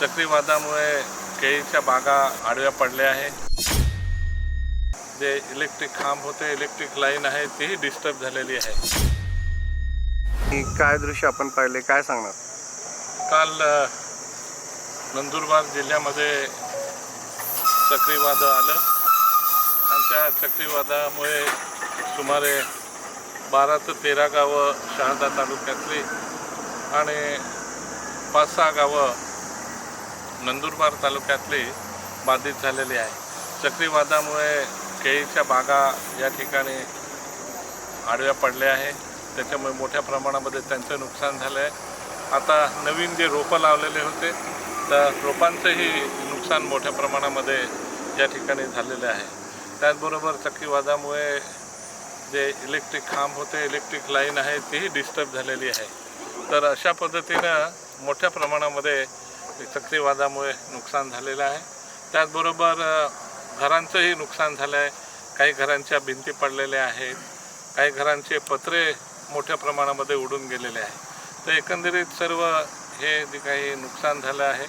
चक्रीवादामुळे केळीच्या बागा आडव्या पडल्या आहे जे इलेक्ट्रिक खांब होते इलेक्ट्रिक लाईन आहे तीही डिस्टर्ब झालेली आहे. काय दृश्य आपण पाहिले काय सांगणार? काल अ, नंदुरबार जिल्ह्यामध्ये चक्रीवादळ आलं. आणि त्या चक्रीवादळामुळे सुमारे बारा ते तेरा गावं शहादा तालुक्यातली आणि पाच सहा गावं नंदुरबार तालुक्यातली बाधित झालेली आहे. चक्रीवादामुळे केळीच्या बागा या ठिकाणी आडव्या पडल्या आहे. त्याच्यामुळे मोठ्या प्रमाणामध्ये त्यांचं नुकसान झालं आहे आता नवीन जे रोपं लावलेले होते तर रोपांचंही नुकसान मोठ्या प्रमाणामध्ये या ठिकाणी झालेलं आहे. त्याचबरोबर चक्रीवादामुळे जे इलेक्ट्रिक खांब होते इलेक्ट्रिक लाईन आहे तीही डिस्टर्ब झालेली आहे. तर अशा पद्धतीनं मोठ्या प्रमाणामध्ये चक्रीवादामुळे नुकसान झालेलं आहे. त्याचबरोबर घरांचंही नुकसान झालं आहे काही घरांच्या भिंती पडलेल्या आहेत. काही घरांचे पत्रे मोठ्या प्रमाणामध्ये उडून गेलेले आहे तर एकंदरीत सर्व हे जे काही नुकसान झालं आहे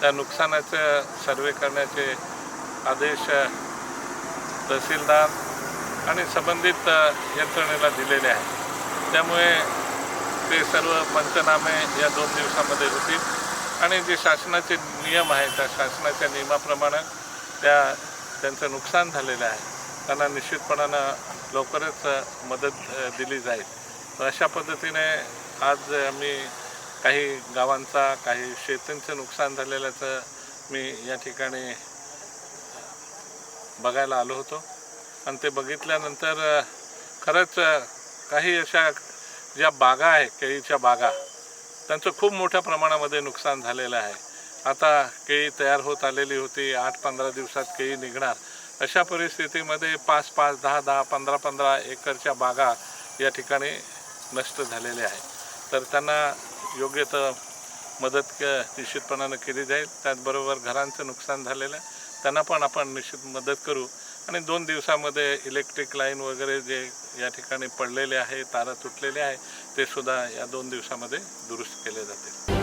त्या नुकसानाचं सर्वे करण्याचे आदेश तहसीलदार आणि संबंधित यंत्रणेला दिलेले आहेत. त्यामुळे ते सर्व पंचनामे या दोन दिवसामध्ये होतील. आणि जे शासनाचे नियम आहेत त्या शासनाच्या नियमाप्रमाणे त्या त्यांचं नुकसान झालेलं आहे. त्यांना निश्चितपणानं लवकरच मदत दिली जाईल. तर अशा पद्धतीने आज मी काही गावांचा काही शेतींचं नुकसान झालेल्याचं मी या ठिकाणी बघायला आलो होतो. आणि ते बघितल्यानंतर खरंच काही अशा ज्या बागा आहेत केळीच्या बागा त्यांचं खूप मोठ्या प्रमाणामध्ये नुकसान झालेलं आहे. आता केळी तयार होत आलेली होती आठ पंधरा दिवसात केळी निघणार. अशा परिस्थितीमध्ये पाच पाच दहा दहा पंधरा पंधरा एकरच्या बागा या ठिकाणी नष्ट झालेल्या आहेत. तर त्यांना योग्य तर मदत क निश्चितपणानं केली जाईल. त्याचबरोबर घरांचं नुकसान झालेलं आहे. त्यांना पण आपण निश्चित मदत करू. आणि दोन दिवसामध्ये इलेक्ट्रिक लाईन वगैरे जे या ठिकाणी पडलेले आहे तारा तुटलेले आहे ते सुद्धा या दोन दिवसामध्ये दुरुस्त केले जातील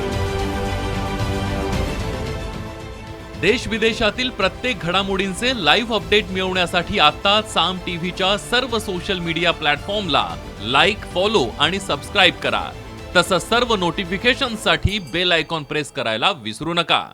देश विदेशातील प्रत्येक घडामोडींचे लाईव्ह अपडेट मिळवण्यासाठी आता साम टीव्हीच्या सर्व सोशल मीडिया प्लॅटफॉर्मला लाईक फॉलो आणि सबस्क्राईब करा तसंच सर्व नोटिफिकेशनसाठी बेल आयकॉन प्रेस करायला विसरू नका